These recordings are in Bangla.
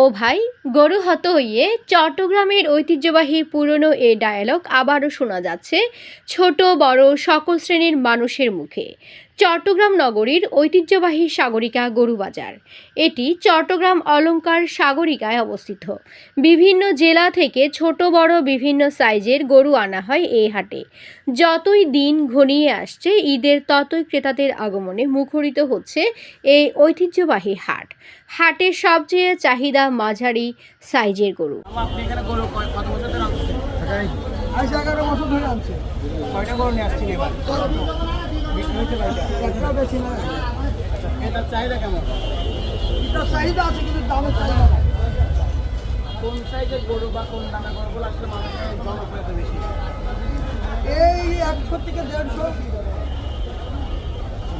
ও ভাই, গরু হত হইয়ে চট্টগ্রামের ঐতিহ্যবাহী পুরনো এ ডায়ালগ আবারও শোনা যাচ্ছে ছোট, বড়, সকল শ্রেণির মানুষের মুখে। চট্টগ্রাম নগরীর ঐতিহ্যবাহী সাগরিকা গরুবাজার এটি চট্টগ্রাম অলঙ্কার সাগরিকায় অবস্থিত। বিভিন্ন জেলা থেকে ছোট বড় বিভিন্ন সাইজের গরু আনা হয় এই হাটে। যতই দিন ঘনিয়ে আসছে ঈদের ততই ক্রেতাদের আগমনে মুখরিত হচ্ছে এই ঐতিহ্যবাহী হাট। হাটের সবচেয়ে চাহিদা মাঝারি সাইজের গরু। আপনি এখানে গরু কয়- কত বছর ধরে এগারো বছর ধরে আনছে। কয়টা গরু নিয়ে এটার চাহিদা কেমন? এটা চাহিদা আছে কিন্তু দামের চাহিদা কোন সাইজের গরু বা কোন দানা গরুগুলো আসলে মানুষের জনপ্রিয়তা বেশি? এই একশো থেকে দেড়শো।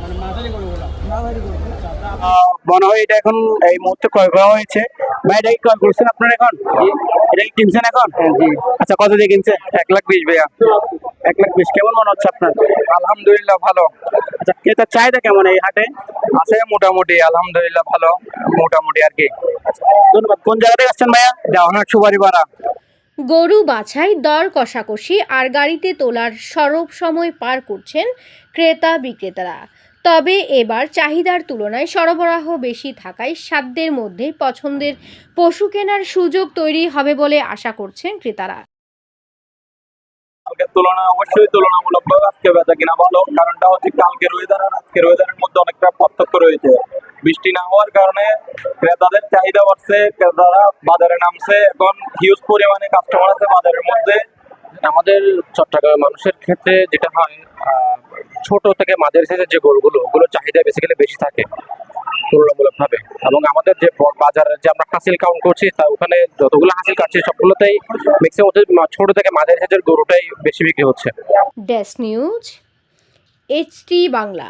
মানে মাঝারি গরুগুলো? মনে হয় এটা এখন এই মুহূর্তে ক্রয় করা হয়েছে। ভাই এটা কি ক্রয় করছেন আপনারা এখন? এটা কি কিনছেন এখন? আচ্ছা কত দিয়ে কিনছে এক লাখ বিশ ভাইয়া। এক লাখ বিশ কেমন মনে হচ্ছে আপনার? আলহামদুলিল্লাহ ভালো। আচ্ছা ক্রেতার চাহিদা কেমন এই হাটে? আছে মোটামুটি আলহামদুলিল্লাহ ভালো মোটামুটি আর কি। আচ্ছা, ধন্যবাদ। কোন জায়গা থেকে আসছেন ভাইয়া? দেওয়ানার সুবারি পাড়া গরু বাছাই দর কষাকষি আর গাড়িতে তোলার সরব সময় পার করছেন ক্রেতা বিক্রেতারা। তবে এবার চাহিদার তুলনায় সরবরাহ বেশি থাকায় সাধ্যের মধ্যে পছন্দের পশু কেনার সুযোগ তৈরি হবে বলে আশা করছেন ক্রেতারা। কালকের তুলনা অবশ্যই তুলনামূলকভাবে আজকে বেচা কিনা ভালো কারণটা হচ্ছে কালকের ওয়েদার আর আজকের ওয়েদারের মধ্যে অনেকটা পার্থক্য রয়েছে। বৃষ্টি না হওয়ার কারণে ক্রেতাদের চাহিদা বাড়ছে ক্রেতারা বাজারে নামছে এখন হিউজ পরিমাণে কাস্টমার আছে বাজারের মধ্যে। আমাদের চট্টগ্রামের মানুষের ক্ষেত্রে যেটা হয় আহ, ছোট থেকে মাঝারি সাইজের যে গরুগুলো ওগুলো চাহিদা বেসিক্যালি বেশি থাকে তুলনামূলকভাবে। এবং আমাদের যে বাজারের যে আমরা হাসিল কাউন্ট করছি তা ওখানে যতগুলো হাসিল কাটছি সবগুলোতেই ম্যাক্সিমাম ছোট থেকে মাঝারি সাইজের গরুটাই বেশি বিক্রি হচ্ছে। Desk news HT Bangla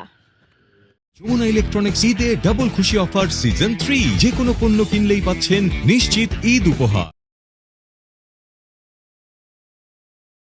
Jamuna electronics ঈদে ডাবল খুশি অফার সিজন থ্রি যে কোনো পণ্য কিনলেই পাচ্ছেন নিশ্চিত ঈদ উপহার।